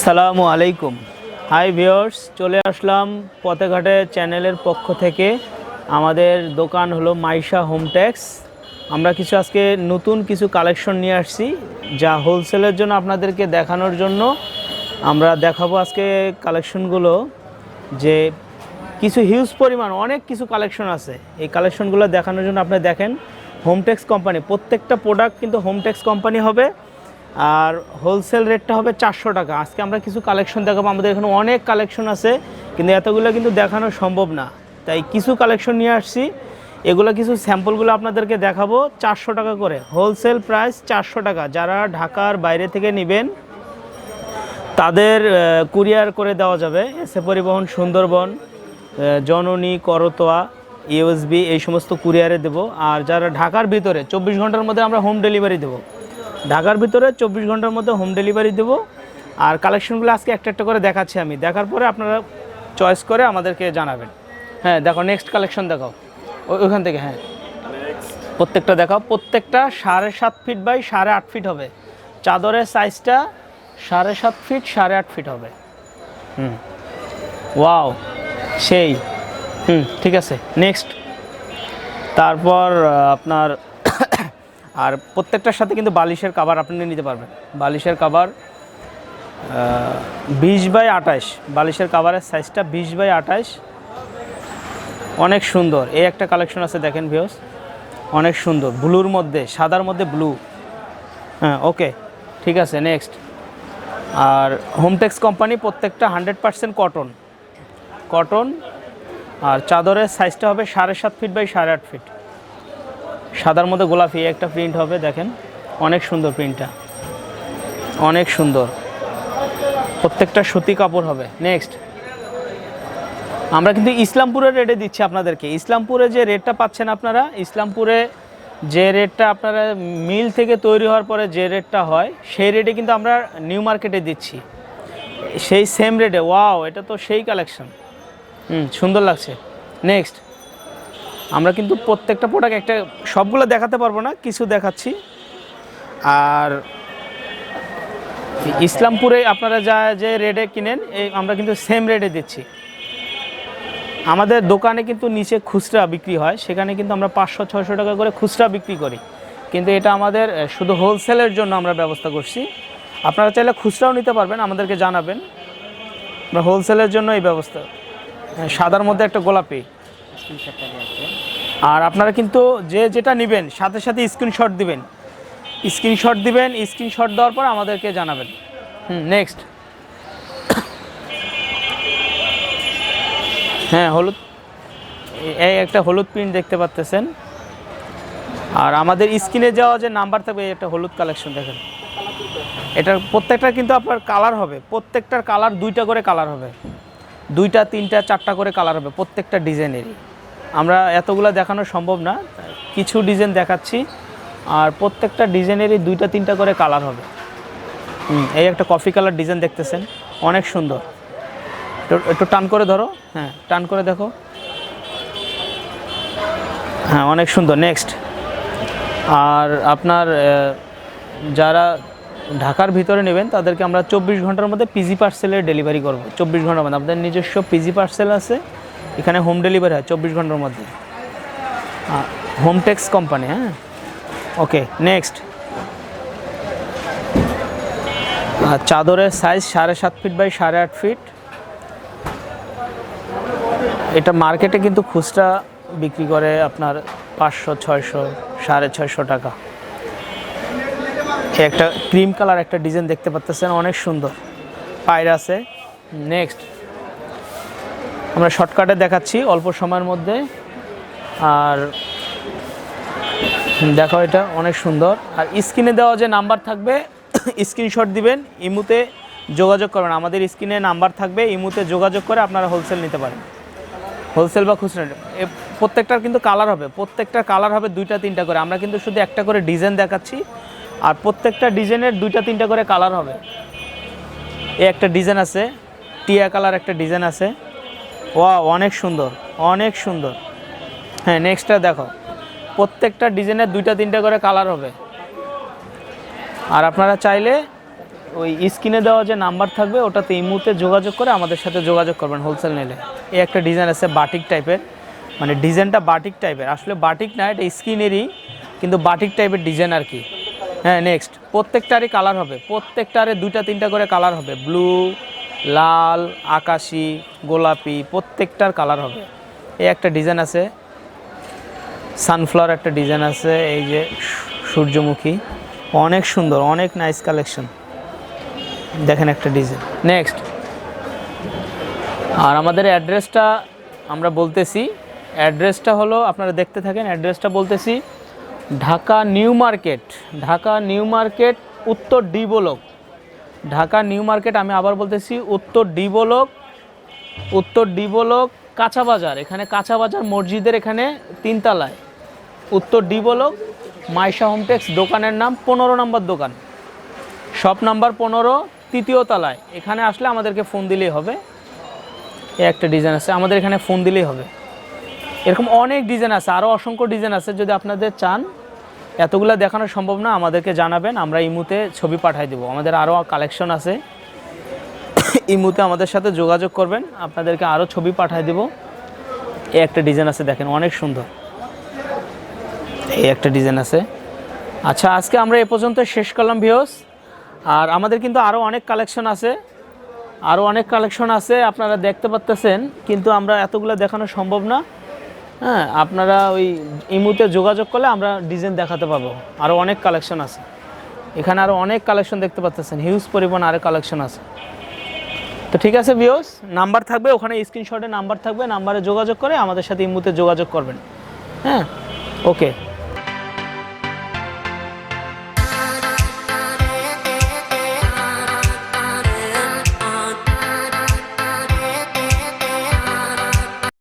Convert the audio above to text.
আসসালামু আলাইকুম। Hi viewers চলে আসলাম পথেঘাটে চ্যানেলের পক্ষ থেকে। আমাদের দোকান হলো মাইশা হোমটেক্স আমরা কিছু আজকে নতুন কিছু কালেকশন নিয়ে আসছি, যা হোলসেলের জন্য আপনাদেরকে দেখানোর জন্য। আমরা দেখাবো আজকে কালেকশনগুলো, যে কিছু হিউজ পরিমাণ, অনেক কিছু কালেকশন আছে। এই কালেকশনগুলো দেখানোর জন্য আপনি দেখেন হোমটেক্স কোম্পানি, প্রত্যেকটা প্রোডাক্ট কিন্তু হোমটেক্স কোম্পানি হবে। আর হোলসেল রেটটা হবে চারশো টাকা। আজকে আমরা কিছু কালেকশন দেখাবো। আমাদের এখানে অনেক কালেকশন আছে, কিন্তু এতগুলো কিন্তু দেখানো সম্ভব না। তাই কিছু কালেকশন নিয়ে আসছি। এগুলো কিছু স্যাম্পলগুলো আপনাদেরকে দেখাবো চারশো টাকা করে। হোলসেল প্রাইস চারশো টাকা। যারা ঢাকার বাইরে থেকে নেবেন, তাদের কুরিয়ার করে দেওয়া যাবে। এসে পরিবহন, সুন্দরবন জননী, করতোয়া ইউএসবি এই সমস্ত কুরিয়ারে দেব। আর যারা ঢাকার ভিতরে, চব্বিশ ঘণ্টার মধ্যে আমরা হোম ডেলিভারি দেবো। ঢাকার ভিতরে চব্বিশ ঘণ্টার মধ্যে হোম ডেলিভারি দেবো। আর কালেকশনগুলো আজকে একটা একটা করে দেখাচ্ছি আমি। দেখার পরে আপনারা চয়েস করে আমাদেরকে জানাবেন। হ্যাঁ দেখো নেক্সট কালেকশন দেখাও। ওই- ওইখান থেকে হ্যাঁ। প্রত্যেকটা দেখাও। প্রত্যেকটা সাড়ে সাত ফিট বাই সাড়ে আট ফিট হবে। চাদরের সাইজটা সাড়ে সাত ফিট সাড়ে আট ফিট হবে। হুম। ওয়াও সেই। হুম, ঠিক আছে। নেক্সট তারপর আপনার আর প্রত্যেকটার সাথে কিন্তু বালিশের কাভার আপনি নিতে পারবেন। বালিশের কাভার বিশ বাই আঠাশ। বালিশের কাভারের সাইজটা বিশ বাই আঠাশ। অনেক সুন্দর। এই একটা কালেকশন আছে দেখেন ভিওস অনেক সুন্দর। ব্লুর মধ্যে, সাদার মধ্যে ব্লু হ্যাঁ ওকে ঠিক আছে নেক্সট আর হোমটেক্স কোম্পানি প্রত্যেকটা হান্ড্রেড পার্সেন্ট কটন কটন আর চাদরের সাইজটা হবে সাড়ে সাত ফিট বাই সাড়ে আট ফিট সাদার মধ্যে গোলাপি, একটা প্রিন্ট হবে, দেখেন। অনেক সুন্দর প্রিন্টটা অনেক সুন্দর। প্রত্যেকটা সুতি কাপড় হবে। নেক্সট আমরা কিন্তু ইসলামপুরের রেটে দিচ্ছি আপনাদেরকে। ইসলামপুরে যে রেটটা পাচ্ছেন আপনারা, ইসলামপুরে যে রেটটা আপনারা মিল থেকে তৈরি হওয়ার পরে যে রেটটা হয়, সেই রেটে কিন্তু আমরা নিউ মার্কেটে দিচ্ছি। সেই সেম রেটে ওয়াও এটা তো সেই কালেকশন হুম, সুন্দর লাগছে। নেক্সট আমরা কিন্তু প্রত্যেকটা প্রোডাক্ট একটা, সবগুলো দেখাতে পারব না, কিছু দেখাচ্ছি। আর ইসলামপুরে আপনারা যা, যে রেটে কিনেন, এই আমরা কিন্তু সেম রেটে দিচ্ছি। আমাদের দোকানে কিন্তু নিচে খুচরা বিক্রি হয়, সেখানে কিন্তু আমরা পাঁচশো, ছয়শো টাকা করে খুচরা বিক্রি করি। কিন্তু এটা আমাদের শুধু হোলসেলের জন্য আমরা ব্যবস্থা করছি। আপনারা চাইলে খুচরাও নিতে পারবেন, আমাদেরকে জানাবেন। আমরা হোলসেলের জন্য এই ব্যবস্থা সাদার মধ্যে একটা গোলাপি। আর আপনারা কিন্তু যে যেটা নেবেন, সাথে সাথে স্ক্রিনশট দিবেন। স্ক্রিনশট দিবেন স্ক্রিনশট দেওয়ার পর আমাদেরকে জানাবেন। হুম নেক্সট হ্যাঁ হলুদ। এই একটা হলুদ প্রিন্ট দেখতে পাচ্তেছেন। আর আমাদের স্ক্রিনে যাওয়া যে নাম্বার থাকবে একটা হলুদ কালেকশন দেখেন। এটার প্রত্যেকটা কিন্তু আপনার কালার হবে। প্রত্যেকটার কালার দুইটা করে কালার হবে। দুইটা, তিনটা, চারটা করে কালার হবে প্রত্যেকটা ডিজাইনেরই আমরা এতগুলো দেখানো সম্ভব না। কিছু ডিজাইন দেখাচ্ছি, আর প্রত্যেকটা ডিজাইনেরই দুইটা, তিনটা করে কালার হবে। এই একটা কফি কালার ডিজাইন দেখতেছেন, অনেক সুন্দর। একটু- একটু টান করে ধরো হ্যাঁ টান করে দেখো। হ্যাঁ অনেক সুন্দর নেক্সট আর আপনার যারা ঢাকার ভিতরে নেবেন, তাদেরকে আমরা চব্বিশ ঘণ্টার মধ্যে পিজি পার্সেলের ডেলিভারি করব। চব্বিশ ঘণ্টার মধ্যে, আপনাদের নিজস্ব পিজি পার্সেল আছে। এখানে হোম ডেলিভারি হয়, চব্বিশ ঘণ্টার মধ্যে। হোমটেক্স কোম্পানি হ্যাঁ? ওকে নেক্সট চাদরের সাইজ সাড়ে সাত ফিট বাই সাড়ে আট ফিট এটা মার্কেটে কিন্তু খুচরা বিক্রি করে আপনার পাঁচশো, ছয়শো, সাড়ে ছয়শো টাকা। একটা ক্রিম কালার একটা ডিজাইন দেখতে পাচ্তেছেন, অনেক সুন্দর। পায়ের আছে। নেক্সট আমরা শর্টকাটে দেখাচ্ছি, অল্প সময়ের মধ্যে। আর দেখো এটা অনেক সুন্দর। আর স্ক্রিনে দেওয়া যে নাম্বার থাকবে, স্ক্রিনশট দিবেন, ইমুতে যোগাযোগ করবেন। আমাদের স্ক্রিনে নাম্বার থাকবে, ইমুতে যোগাযোগ করে আপনারা হোলসেল নিতে পারেন। হোলসেল বা খুচরা প্রত্যেকটার কিন্তু কালার হবে, প্রত্যেকটা কালার হবে দুইটা, তিনটা করে। আমরা কিন্তু শুধু একটা করে ডিজাইন দেখাচ্ছি, আর প্রত্যেকটা ডিজাইনের দুইটা, তিনটা করে কালার হবে। এ একটা ডিজাইন আছে, টিয়া কালার একটা ডিজাইন আছে। ওয়া অনেক সুন্দর অনেক সুন্দর। হ্যাঁ নেক্সটটা দেখো। প্রত্যেকটা ডিজাইনের দুইটা তিনটা করে কালার হবে। আর আপনারা চাইলে ওই স্ক্রিনে দেওয়া যে নাম্বার থাকবে, ওটাতে এই মুহূর্তে যোগাযোগ করে আমাদের সাথে যোগাযোগ করবেন হোলসেল নিলে। এই একটা ডিজাইন আছে বাটিক টাইপের মানে ডিজাইনটা বাটিক টাইপের আসলে বাটিক না, এটা স্কিনেরই কিন্তু বাটিক টাইপের ডিজাইন আর কি। হ্যাঁ নেক্সট প্রত্যেকটারই কালার হবে। প্রত্যেকটারে দুইটা তিনটা করে কালার হবে। ব্লু লাল, আকাশি, গোলাপি প্রত্যেকটার কালার হবে। এই একটা ডিজাইন আছে। সানফ্লাওয়ার একটা ডিজাইন আছে, এই যে সূর্যমুখী। অনেক সুন্দর, অনেক নাইস কালেকশন দেখেন একটা ডিজাইন নেক্সট আর আমাদের অ্যাড্রেসটা আমরা বলতেছি অ্যাড্রেসটা হলো, আপনারা দেখতে থাকেন অ্যাড্রেসটা বলতেছি, Dhaka new market, Dhaka new market, উত্তর D block. Dhaka new market, আমি আবার বলতেছি উত্তর ডি ব্লক, উত্তর ডি ব্লক, কাঁচা বাজার। এখানে কাঁচা বাজার মসজিদের এখানে তিনতলায়। উত্তর ডি ব্লক, মাইশা হোমটেক্স দোকানের নাম, পনেরো নম্বর দোকান। শপ নাম্বার পনেরো, তৃতীয় তলায়। এখানে আসলে আমাদেরকে ফোন দিলেই হবে। এই একটা ডিজাইন আছে, আমাদের এখানে ফোন দিলেই হবে। এরকম অনেক ডিজাইন আছে আরও অসংখ্য ডিজাইন আছে, যদি আপনাদের চান এতগুলো দেখানো সম্ভব না, আমাদেরকে জানাবেন, আমরা ইমুতে ছবি পাঠাই দেবো। আমাদের আরও কালেকশন আছে। ইমুতে আমাদের সাথে যোগাযোগ করবেন, আপনাদেরকে আরও ছবি পাঠাই দেবো। এই একটা ডিজাইন আছে, দেখেন, অনেক সুন্দর। এই একটা ডিজাইন আছে। আচ্ছা আজকে আমরা এ পর্যন্ত শেষ করলাম ভিওস আর আমাদের কিন্তু আরও অনেক কালেকশন আছে। আরও অনেক কালেকশন আছে, আপনারা দেখতে পাচ্তেছেন কিন্তু আমরা এতগুলো দেখানো সম্ভব না। হ্যাঁ আপনারা ওই ইমুতে যোগাযোগ করলে আমরা ডিজাইন দেখাতে পাবো আরও অনেক কালেকশন আছে। এখানে আরও অনেক কালেকশন দেখতে পাচ্ছেন হিউজ পরিমাণ আরও কালেকশন আছে। তো ঠিক আছে বিওস নাম্বার থাকবে, ওখানে স্ক্রিনশটে নাম্বার থাকবে নাম্বারে যোগাযোগ করে আমাদের সাথে ইমুতে যোগাযোগ করবেন। হ্যাঁ ওকে